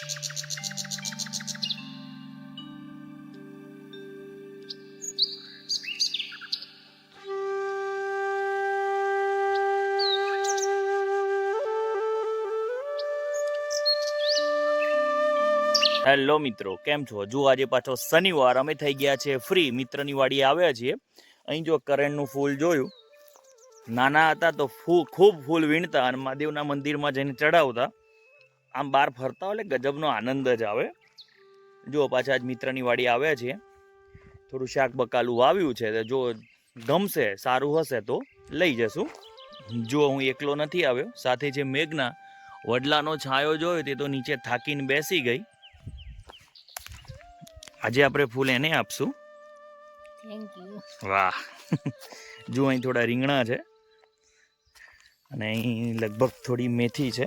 Hello મિત્રો, કેમ છો? જો આજે પાછો શનિવાર, અમે થઈ ગયા છે ફ્રી મિત્રની વાડીએ આવ્યા છીએ. અહીં જો કરણનું ફૂલ જોયું. નાના હતા તો ફૂ, ખૂબ ફૂલ વીણતા અને મહાદેવના મંદિરમાં જઈને ચડાવતા આમ બહાર ફરતા હોય એટલે ગજબનો આનંદ જ આવે. જો પાછા આજ મિત્રની વાડી આવ્યા છીએ. થોડું શાક બકાલું વાવ્યું છે તો જો ગમશે સારું હશે તો લઈ જશું. જો હું એકલો નથી આવ્યો. સાથે જે મેઘના વડલાનો છાયો જોયો તે તો નીચે થાકીને બેસી ગઈ. આજે આપણે ફૂલ એને આપશું. થેન્ક યુ વાહ. જો અહીં થોડા રીંગણા છે. અને અહીં લગભગ થોડી મેથી છે.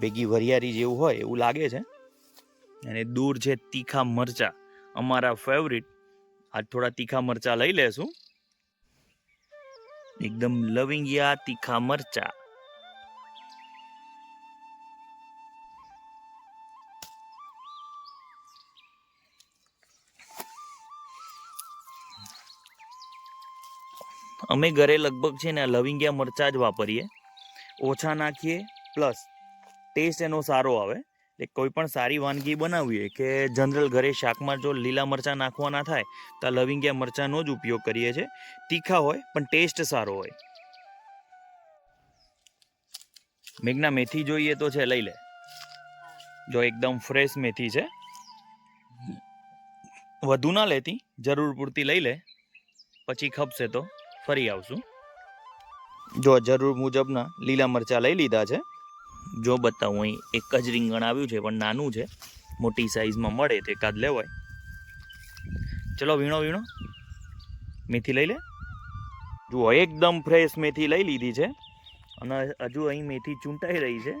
ભેગી વરિયારી જેવું હોય એવું લાગે છે. અને દૂર છે તીખા મરચા, અમારા ફેવરિટ આજ થોડા તીખા મરચા લઈ લેશું. એકદમ લવિંગિયા તીખા મરચા. અમે ઘરે લગભગ છે ને લવિંગિયા મરચાં જ વાપરીએ. ઓછા નાખીએ પ્લસ ટેસ્ટ એનો સારો આવે. એટલે કોઈ પણ સારી વાનગી બનાવવી હોય કે જનરલ ઘરે શાકમાં જો લીલા મરચાં નાખવાના થાય, તો લવિંગિયા મરચાંનો જ ઉપયોગ કરીએ છીએ. તીખા હોય, પણ ટેસ્ટ સારો હોય. મેઘના મેથી જોઈએ તો છે, લઈ લે. જો એકદમ ફ્રેશ મેથી છે. વધુ ના લેતી, જરૂર પૂરતી લઈ લે. પછી ખપશે તો ફરી આવશું. જો જરૂર મુજબના લીલા મરચાં લઈ લીધા છે. જો બતાવું, અહીં એક જ રીંગણ આવ્યું છે, પણ નાનું છે. મોટી સાઈઝમાં મળે તો એકાદ લેવાય. ચલો વીણો વીણો. મેથી લઈ લે. જુઓ, એકદમ ફ્રેશ મેથી લઈ લીધી છે. અને હજુ અહીં મેથી ચૂંટાઈ રહી છે.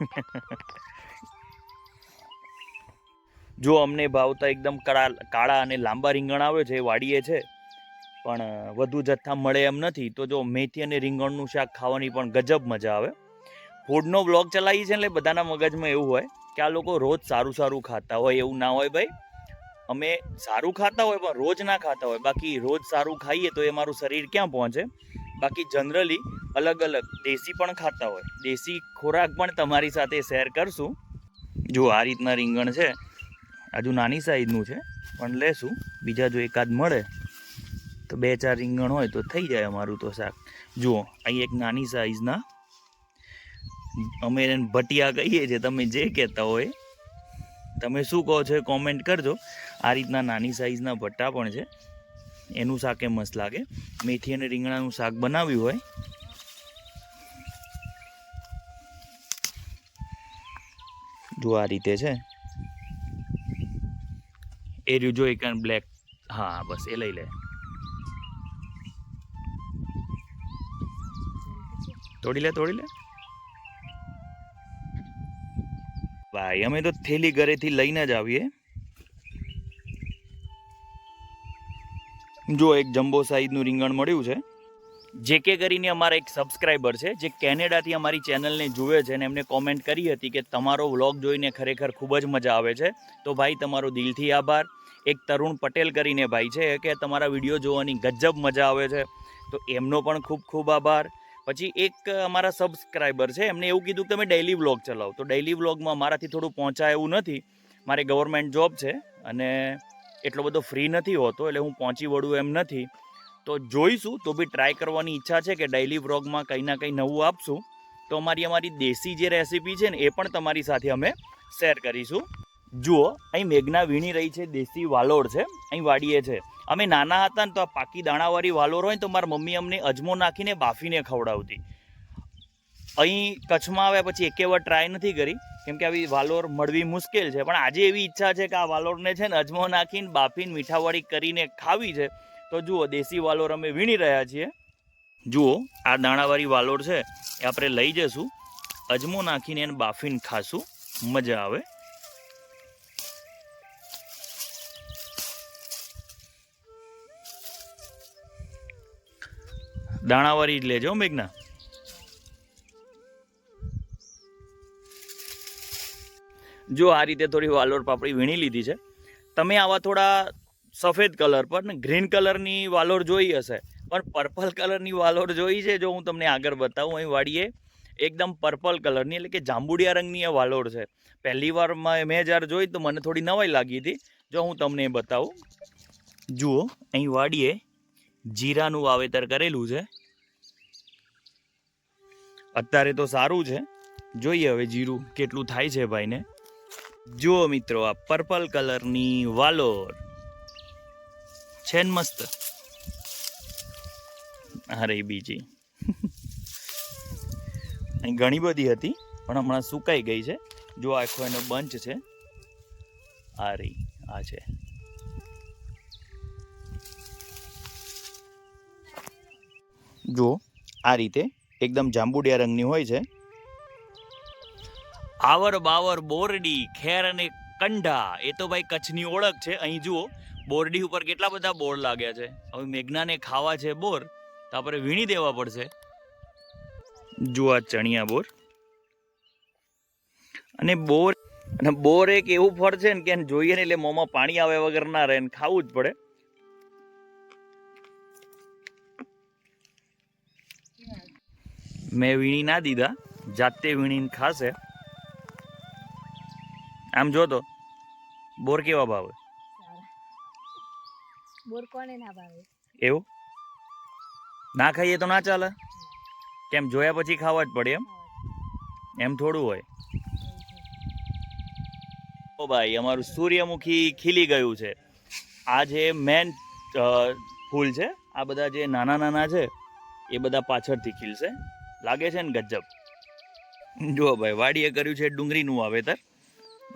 જો અમને ભાવતા એકદમ કાળા કાળા અને લાંબા રીંગણ આવે છે વાડીએ છે. પણ વધુ જથ્થા મળે એમ નથી. તો જો મેથી અને રીંગણનું શાક ખાવાની પણ ગજબ મજા આવે. ફૂડનો બ્લોગ ચલાવીએ છીએ એટલે બધાના મગજમાં એવું હોય કે આ લોકો રોજ સારું સારું ખાતા હોય, એવું ના હોય ભાઈ. અમે સારું ખાતા હોય પણ રોજ ના ખાતા હોય. બાકી રોજ સારું ખાઈએ તો એ મારું શરીર ક્યાં પહોંચે? બાકી જનરલી અલગ અલગ દેશી પણ ખાતા હોય. દેશી ખોરાક પણ તમારી સાથે શેર કરશું. જો આ રીતના રીંગણ છે હજુ નાની સાઈઝનું છે, પણ લેશું. બીજા જો એકાદ મળે, તો બે ચાર રીંગણ હોય તો થઈ જાય અમારું તો શાક. જુઓ, અહીં એક નાની સાઈઝના અમે એને ભટિયા કહીએ છીએ, તમે જે કહેતા હોય. તમે શું કહો છો કોમેન્ટ કરજો. આ રીતના નાની સાઈઝના ભટ્ટા પણ છે. એનું શાક એ મસ્ત લાગે. મેથી અને રીંગણાનું શાક બનાવ્યું હોય. જો આ રીતે છે. એ રહ્યું, જો એક બ્લેક હા, બસ, એ લઈ લે. તોડી લે તોડી લે. ભાઈ અમે તો થેલી ઘરેથી લઈને જ આવીએ. જો એક જમ્બો સાઈઝનું રીંગણ મળ્યું છે, જે કે કરીને અમારા એક સબસ્ક્રાઈબર છે, જે કેનેડાથી અમારી ચેનલને જુએ છે અને એમને કોમેન્ટ કરી હતી કે તમારો વ્લોગ જોઈને ખરેખર ખૂબ જ મજા આવે છે. તો ભાઈ, તમારો દિલથી આભાર. એક તરુણ પટેલ કરીને ભાઈ છે કે તમારા વીડિયો જોવાની ગજબ મજા આવે છે. તો એમનો પણ ખૂબ ખૂબ આભાર. પછી એક અમારા સબસ્ક્રાઈબર છે, એમને એવું કીધું કે તમે ડેઈલી વ્લોગ ચલાવો. તો ડેઈલી વ્લોગમાં મારાથી થોડું પહોંચાય એવું નથી. મારે ગવર્મેન્ટ જોબ છે અને એટલો બધો ફ્રી નથી હોતો, એટલે હું પહોંચી વળું એમ નથી. તો જોઈશું, તો બી ટ્રાય કરવાની ઈચ્છા છે કે ડેઈલી વ્લોગમાં કંઈ ના કંઈ નવું આપશું. તો અમારી અમારી દેશી જે રેસીપી છે ને, એ પણ તમારી સાથે અમે શેર કરીશું. જુઓ, અહીં મેઘના વીણી રહી છે, દેશી વાલોડ છે, અહીં વાડીએ છે. અમે નાના હતા ને તો આ પાકી દાણાવાળી વાલોર હોય ને તો મારી મમ્મી અમને અજમો નાખીને બાફીને ખવડાવતી. અહીં કચ્છમાં આવ્યા પછી એકે વાર ટ્રાય નથી કરી, કેમ કે આવી વાલોર મળવી મુશ્કેલ છે. પણ આજે એવી ઈચ્છા છે કે આ વાલોરને છે ને અજમો નાખીને બાફીને મીઠાવાળી કરીને ખાવી છે. તો જુઓ, દેશી વાલોર અમે વીણી રહ્યા છીએ. જુઓ, આ દાણાવાળી વાલોર છે, એ આપણે લઈ જશું. અજમો નાખીને એને બાફીને ખાશું. મજા આવે. દાણાવાળી જ લેજો મેઘના. જો આ રીતે થોડી વાલોર પાપડી વીણી લીધી છે, તમે આવા થોડા સફેદ કલર પર ને ગ્રીન કલરની વાલોર જોઈ હશે, પણ પર્પલ કલરની વાલોર જોઈ છે, જો હું તમને આગળ બતાવું, અહીં વાડીએ એકદમ પર્પલ કલરની એટલે કે જાંબુડિયા રંગની આ વાલોર છે. પહેલી વારમાં મેં જ્યારે જોઈ તો મને થોડી નવાઈ લાગી હતી. જો હું તમને એ બતાવું. જુઓ, અહીં વાડીએ જીરાનું વાવેતર કરેલું છે. અત્યારે તો સારું છે. જોઈએ હવે જીરું કેટલું થાય છે ભાઈને. જુઓ મિત્રો આ પર્પલ કલરની વાલોર. છે ને મસ્ત. અરે બીજી. અહીં ઘણી બધી હતી, પણ હમણાં સુકાઈ ગઈ છે. જો આખો એનો બંચ છે. આ રહી, આ છે. જુઓ, આ રીતે એકદમ જાંબુડિયા રંગની હોય છે. આવર બાવર બોરડી, ખેર અને કંઢા, એ તો ભાઈ કચ્છની ઓળખ છે. અહીં જુઓ, બોરડી ઉપર કેટલા બધા બોર લાગ્યા છે. હવે મેઘનાને ખાવા છે બોર, તો આપણે વીણી દેવા પડશે. જુઓ આ ચણિયા બોર. અને બોર અને બોર એક એવું ફળ છે ને કે જોઈએ ને એટલે મોંમાં પાણી આવે વગર ના રહે ને ખાવું જ પડે. મેં વીણી ના દીધા જાતે વીણીને ખાશે. આમ જો તો બોર કેવા ભાવે? બોર કોને ના ભાવે? એવું? ના ખાઈએ તો ના ચાલે? કેમ જોયા પછી ખાવા જ પડે એમ? એમ થોડું હોય. ઓ ભાઈ અમારું સૂર્યમુખી ખીલી ગયું છે. આ જે મેન ફૂલ છે આ બધા જે નાના નાના છે એ બધા પાછળથી ખીલશે. લાગે છે ને ગજબ? જુઓ ભાઈ, વાડીએ કર્યું છે ડુંગળીનું વાવેતર.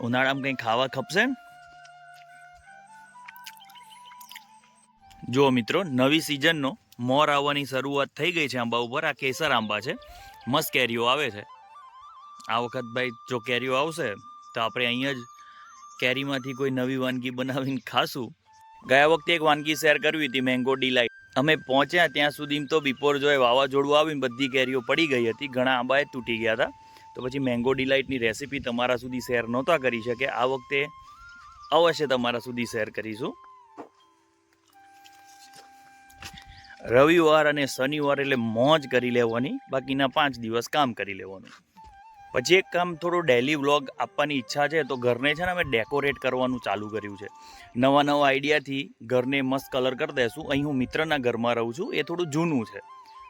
ઉનાળામાં કંઈ ખાવા ખપશે? ને જુઓ મિત્રો, નવી સિઝનનો મોર આવવાની શરૂઆત થઈ ગઈ છે આંબા ઉપર. આ કેસર આંબા છે. મસ્ત કેરીઓ આવે છે. આ વખત ભાઈ, જો કેરીઓ આવશે, તો આપણે અહીંયા જ કેરીમાંથી કોઈ નવી વાનગી બનાવીને ખાશું. ગયા વખતે એક વાનગી શેર કરવી હતી, મેંગો ડીલાઇટ અમે પહોંચ્યા ત્યાં સુધી તો બિપોર જોએ વાવાઝોડું આવીને બધી કેરીઓ પડી ગઈ હતી, ઘણા આંબાએ તૂટી ગયા હતા. તો પછી મેંગો ડિલાઇટની રેસીપી તમારા સુધી શેર નહોતા કરી શકે. આ વખતે અવશ્ય તમારા સુધી શેર કરીશું. રવિવાર અને શનિવાર એટલે મોજ કરી લેવાની, બાકીના પાંચ દિવસ કામ કરી લેવાનું. પછી એક કામ થોડું ડેલી વ્લોગ આપવાની ઈચ્છા છે, તો ઘરને છે ને અમે ડેકોરેટ કરવાનું ચાલુ કર્યું છે. નવા નવા આઈડિયાથી ઘરને મસ્ત કલર કરી દેશું. અહીં હું મિત્રના ઘરમાં રહું છું, એ થોડું જૂનું છે.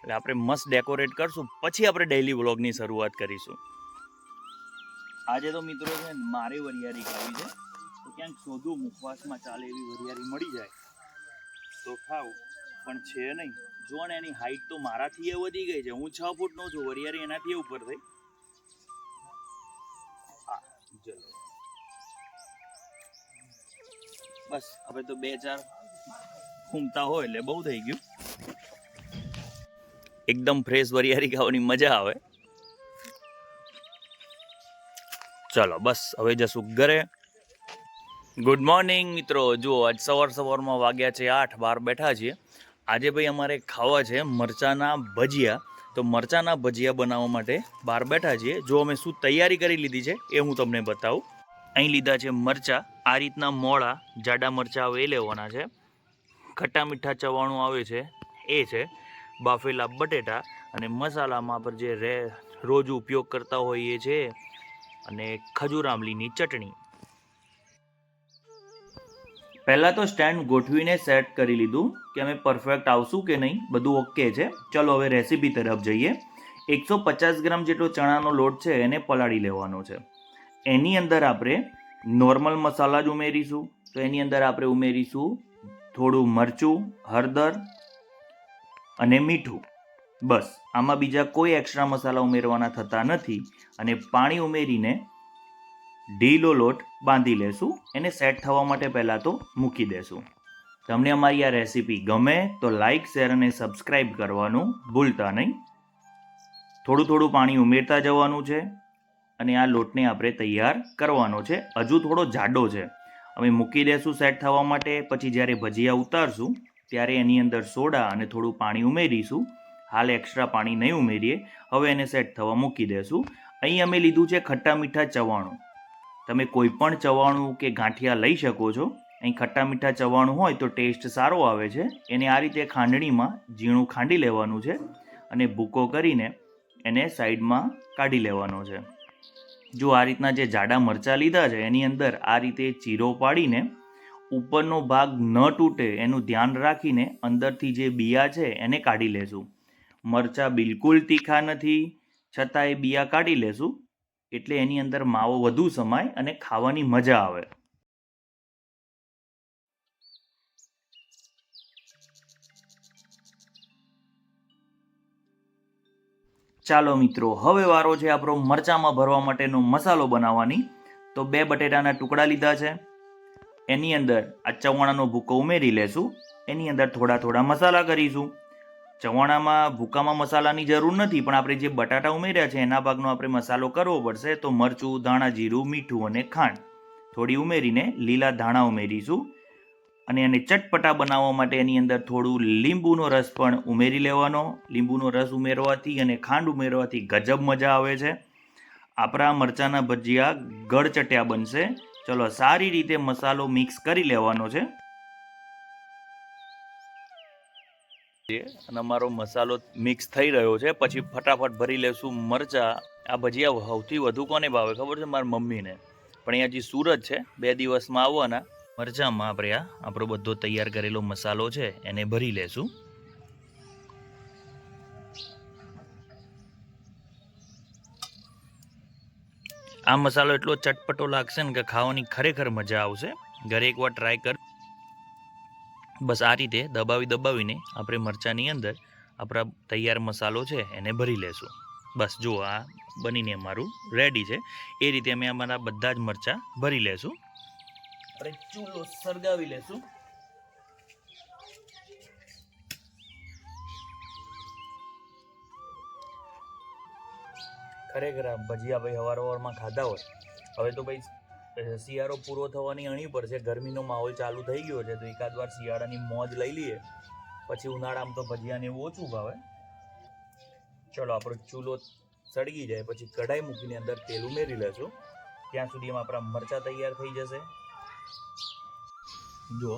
એટલે આપણે મસ્ત ડેકોરેટ કરશું, પછી આપણે ડેલી વ્લોગની શરૂઆત કરીશું. આજે તો મિત્રો છે મારે વરિયાળી ખાવી છે, તો ક્યાંક શોધું મુખવાસમાં ચાલે એવી વરિયાળી મળી જાય. તો ખાવ પણ છે નહીં. જો ને એની હાઈટ તો મારાથી એ વધી ગઈ છે. હું છ ફૂટનો છું, વરિયાળી એનાથી ઉપર થઈ. બસ, હવે તો બે ચાર ઘૂમતા હોય એટલે બહુ થઈ ગયું. એકદમ ફ્રેશ વરિયારી ખાવાની મજા આવે. ચલો, બસ, હવે જશું ઘરે. ગુડ મોર્નિંગ મિત્રો. જુઓ, આજ સવાર સવારમાં વાગ્યા છે આઠ, બાર બેઠા છીએ. આજે ભાઈ અમારે ખાવા છે મરચાના ભજીયા. તો મરચાના ભજીયા બનાવવા માટે બહાર બેઠા છીએ. જો અમે શું તૈયારી કરી લીધી છે એ હું તમને બતાવું. અહીં લીધા છે મરચાં. આ રીતના મોળા જાડા મરચાં આવે એ લેવાના છે. ખટ્ટા મીઠા ચવાણું આવે છે, એ છે. બાફેલા બટેટા અને મસાલામાં પર જે રે, રોજ ઉપયોગ કરતા હોઈએ છે અને ખજૂર આંબલીની ચટણી. પહેલાં તો સ્ટેન્ડ ગોઠવીને સેટ કરી લીધું કે અમે પરફેક્ટ આવશું કે નહીં, બધું ઓકે છે. ચલો હવે રેસીપી તરફ જઈએ. એકસો પચાસ ગ્રામ જેટલો ચણાનો લોટ છે, એને પલાળી લેવાનો છે. એની અંદર આપણે નોર્મલ મસાલા જ ઉમેરીશું. તો એની અંદર આપણે ઉમેરીશું થોડું મરચું, હળદર અને મીઠું. બસ. આમાં બીજા કોઈ એક્સ્ટ્રા મસાલા ઉમેરવાના થતા નથી. અને પાણી ઉમેરીને ઢીલો લોટ બાંધી લેશું. એને સેટ થવા માટે પહેલાં તો મૂકી દેશું. તમને અમારી આ રેસીપી ગમે તો લાઇક શેર અને સબસ્ક્રાઈબ કરવાનું ભૂલતા નહીં. થોડું થોડું પાણી ઉમેરતા જવાનું છે અને આ લોટને આપણે તૈયાર કરવાનો છે. હજુ થોડો જાડો છે. અમે મૂકી દેશું સેટ થવા માટે. પછી જ્યારે ભજીયા ઉતારશું, ત્યારે એની અંદર સોડા અને થોડું પાણી ઉમેરીશું. હાલ એક્સ્ટ્રા પાણી નહીં ઉમેરીએ. હવે એને સેટ થવા મૂકી દેશું. અહીં અમે લીધું છે ખટ્ટા મીઠા ચવાણું. તમે કોઈ પણ ચવાણું કે ગાંઠિયા લઈ શકો છો. અહીં ખટ્ટા મીઠા ચવાણું હોય તો ટેસ્ટ સારો આવે છે. એને આ રીતે ખાંડણીમાં ઝીણું ખાંડી લેવાનું છે અને ભૂકો કરીને એને સાઈડમાં કાઢી લેવાનો છે. જો આ રીતના જે જાડા મરચાં લીધા છે, એની અંદર આ રીતે ચીરો પાડીને ઉપરનો ભાગ ન તૂટે એનું ધ્યાન રાખીને અંદરથી જે બિયા છે એને કાઢી લેશું. મરચાં બિલકુલ તીખા નથી, છતાં એ બિયા કાઢી લેશું. એટલે એની અંદર માવો વધુ સમાય અને ખાવાની મજા આવે. ચાલો મિત્રો, હવે વારો છે આપણો મરચામાં ભરવા માટેનો મસાલો બનાવવાની. તો બે બટેટાના ટુકડા લીધા છે. એની અંદર આ ચવાણાનો ભૂકો ઉમેરી લેશું. એની અંદર થોડા થોડા મસાલા કરીશું. ચવાણામાં ભૂકામાં મસાલાની જરૂર નથી, પણ આપણે જે બટાટા ઉમેર્યા છે, એના ભાગનો આપણે મસાલો કરવો પડશે, તો મરચું, ધાણા, જીરું, મીઠું અને ખાંડ. થોડી ઉમેરીને લીલા ધાણા ઉમેરીશું અને એને ચટપટા બનાવવા માટે એની અંદર થોડું લીંબુનો રસ પણ ઉમેરી લેવાનો. લીંબુનો રસ ઉમેરવાથી અને ખાંડ ઉમેરવાથી ગજબ મજા આવે છે. આપણા મરચાંના ભજીયા ગળચટ્યા બનશે. ચલો સારી રીતે મસાલો મિક્સ કરી લેવાનો છે. અને અમારો મસાલો મિક્સ થઈ રહ્યો છે. પછી ફટાફટ ભરી લેશું મરચા. આ ભજીયા સૌથી વધુ કોને ભાવે ખબર છે? મારી મમ્મીને. પણ અહીંયા જે સુરત છે, બે દિવસમાં આવવાના. મરચામાં આપણે આ આપણો બધો તૈયાર કરેલો મસાલો છે, એને ભરી લેશું. આ મસાલો એટલો ચટપટો લાગશે ને કે ખાવાની ખરેખર મજા આવશે. ઘરે એકવાર ટ્રાય કર. બસ આ રીતે દબાવી દબાવીને આપણે મરચાંની અંદર આપણા તૈયાર મસાલો છે એને ભરી લેશું. બસ જુઓ આ બનીને અમારું રેડી છે. એ રીતે અમે અમારા બધા જ મરચાં ભરી લેશું. આપણે ચૂલો સળગાવી લેશું. ખરેખર ભજીયા ભાઈ હવાર ખાધા હોય. હવે તો ભાઈ શિયાળો પૂરો થવાની અણી પર છે, ગરમીનો માહોલ ચાલુ થઈ ગયો છે, તો એકાદ વાર શિયાળાની મોજ લઈ લઈએ. પછી ઉનાળામાં તો ભજીયાને એવું ઓછું ભાવે. ચલો, આપણો ચૂલો સળગી જાય, પછી કઢાઈ મૂકીને અંદર તેલ ઉમેરી લેશું. ત્યાં સુધીમાં આપણા મરચાં તૈયાર થઈ જશે. જો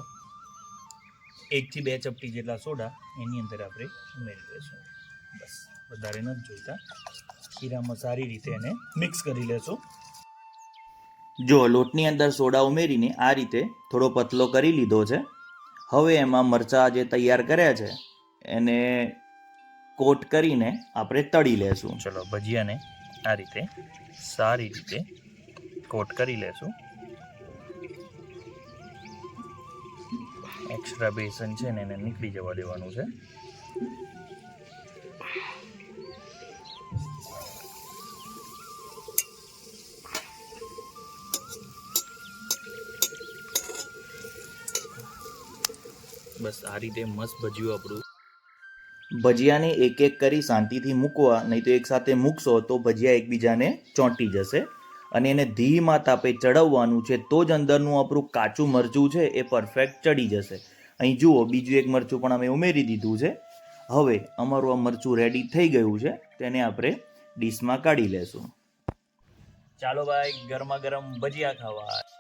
એકથી બે ચપટી જેટલા સોડા એની અંદર આપણે ઉમેરી લઈશું બસ, વધારે નથી જોઈતા. ખીરામાં સારી રીતે એને મિક્સ કરી લેશું. જો લોટની અંદર સોડા ઉમેરીને આ રીતે થોડો પતલો કરી લીધો છે, હવે એમાં મરચાં જે તૈયાર કર્યા છે, એને કોટ કરીને આપણે તળી લેશું. ચલો, ભજીયાને આ રીતે સારી રીતે કોટ કરી લેશું. એક્સ્ટ્રા બેસન છે ને એને નીકળી જવા દેવાનું છે. રીતે મસ્ત ભજીયું આપણું. ભજીયાને એક એક કરી શાંતિથી મૂકવા નહીં તો એકસાથે મૂકશો તો ભજીયા એકબીજાને ચોંટી જશે. અને એને ધીમા તાપે ચડવવાનું છે તો જ અંદરનું આપણું કાચું મરચું છે એ પરફેક્ટ ચડી જશે. અહીં જુઓ બીજું એક મરચું પણ અમે ઉમેરી દીધું છે. હવે અમારું આ મરચું રેડી થઈ ગયું છે તેને આપણે ડીશમાં કાઢી લેશું. ચાલો ભાઈ ગરમા ગરમ ભજીયા ખાવા.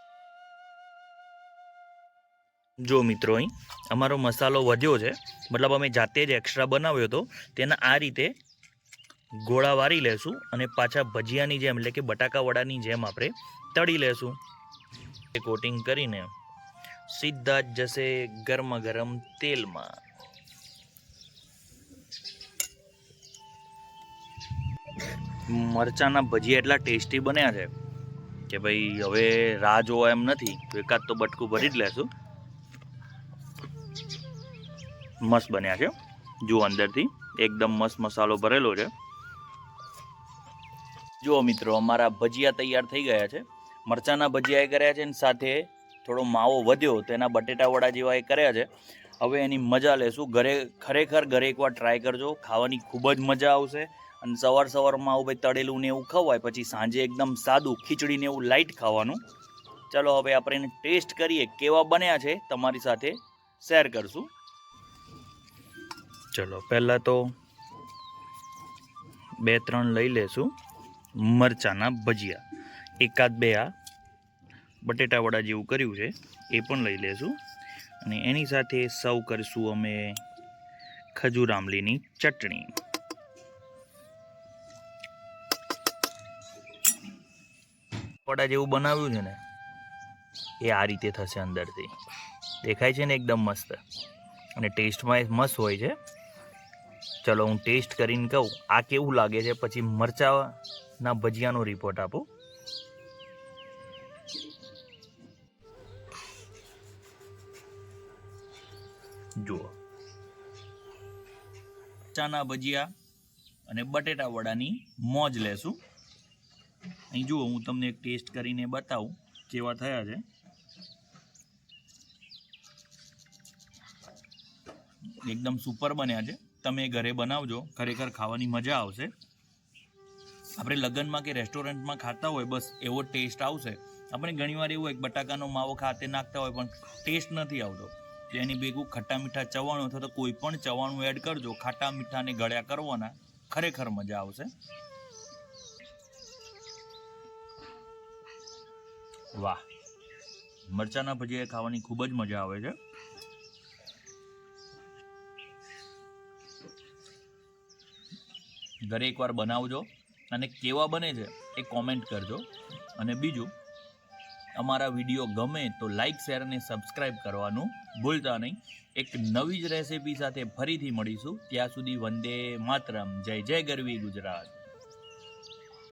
જો મિત્રો અહીં અમારો મસાલો વધ્યો છે, મતલબ અમે જાતે જ એક્સ્ટ્રા બનાવ્યો હતો, તેના આ રીતે ગોળા વારી લેશું અને પાછા ભજીયાની જેમ, એટલે કે બટાકા વડાની જેમ આપણે તળી લેશું. એ કોટિંગ કરીને સીધા જ જશે ગરમ ગરમ તેલમાં. મરચાંના ભજીયા એટલા ટેસ્ટી બન્યા છે કે ભાઈ, હવે રાહ જોવા એમ નથી એકાદ તો બટકું ભરી જ લેશું. મસ્ત બન્યા છે. જુઓ અંદરથી. એકદમ મસ્ત મસાલો ભરેલો છે. જુઓ મિત્રો, અમારા ભજીયા તૈયાર થઈ ગયા છે. મરચાંના ભજીયા એ કર્યા છે અને સાથે થોડો માવો વધ્યો, તો એના બટેટાવડા જેવા એ કર્યા છે. હવે એની મજા લેશું. ઘરે, ખરેખર ઘરે એકવાર ટ્રાય કરજો. ખાવાની ખૂબ જ મજા આવશે. અને સવાર સવારમાં આવું ભાઈ તળેલું ને એવું ખવાય, પછી સાંજે એકદમ સાદું ખીચડીને એવું લાઇટ ખાવાનું. ચાલો હવે આપણે એને ટેસ્ટ કરીએ, કેવા બન્યા છે, તમારી સાથે શેર કરશું. ચલો, પહેલાં તો બે ત્રણ લઈ લેશું. મરચાંના ભજીયા. એકાદ બે આ. બટેટાવડા જેવું કર્યું છે, એ પણ લઈ લેશું. અને એની સાથે સર્વ કરીશું અમે ખજૂર આમલીની ચટણી. વડા જેવું બનાવ્યું છે ને, એ આ રીતે થશે અંદરથી. દેખાય છે ને એકદમ મસ્ત. અને ટેસ્ટમાં એ મસ્ત હોય છે. ચલો હું ટેસ્ટ કરીને કહું, આ કેવું લાગે છે? પછી મરચાના ભજીયાનો રિપોર્ટ આપું. જુઓ. ચાના ભજીયા અને બટેટા વડાની મોજ લેશું. અહીં જુઓ, હું તમને એક ટેસ્ટ કરીને બતાવું કેવા થયા છે. એકદમ સુપર બન્યા છે. તમે ઘરે બનાવજો. ખરેખર ખાવાની મજા આવશે. આપણે લગ્નમાં કે રેસ્ટોરન્ટમાં ખાતા હોય, બસ એવો ટેસ્ટ આવશે. આપણે ઘણીવાર એવું એક બટાકાનો માવો ખાતે નાખતા હોય, પણ ટેસ્ટ નથી આવતો. એની ભેગું ખટ્ટા મીઠા ચવાણું અથવા તો કોઈ પણ ચવાણું એડ કરજો. ખાટા મીઠાને ગળ્યા કરવાના ખરેખર મજા આવશે. વાહ. મરચાના ભજીયા ખાવાની ખૂબ જ મજા આવે છે. ઘરે એકવાર બનાવજો અને કેવા બને છે એ કોમેન્ટ કરજો. અને બીજું, અમારા વીડિયો ગમે તો લાઈક શેર અને સબસ્ક્રાઈબ કરવાનું ભૂલતા નહીં. એક નવી જ રેસિપી સાથે ફરીથી મળીશું. ત્યાં સુધી વંદે માતરમ. જય જય ગરવી ગુજરાત.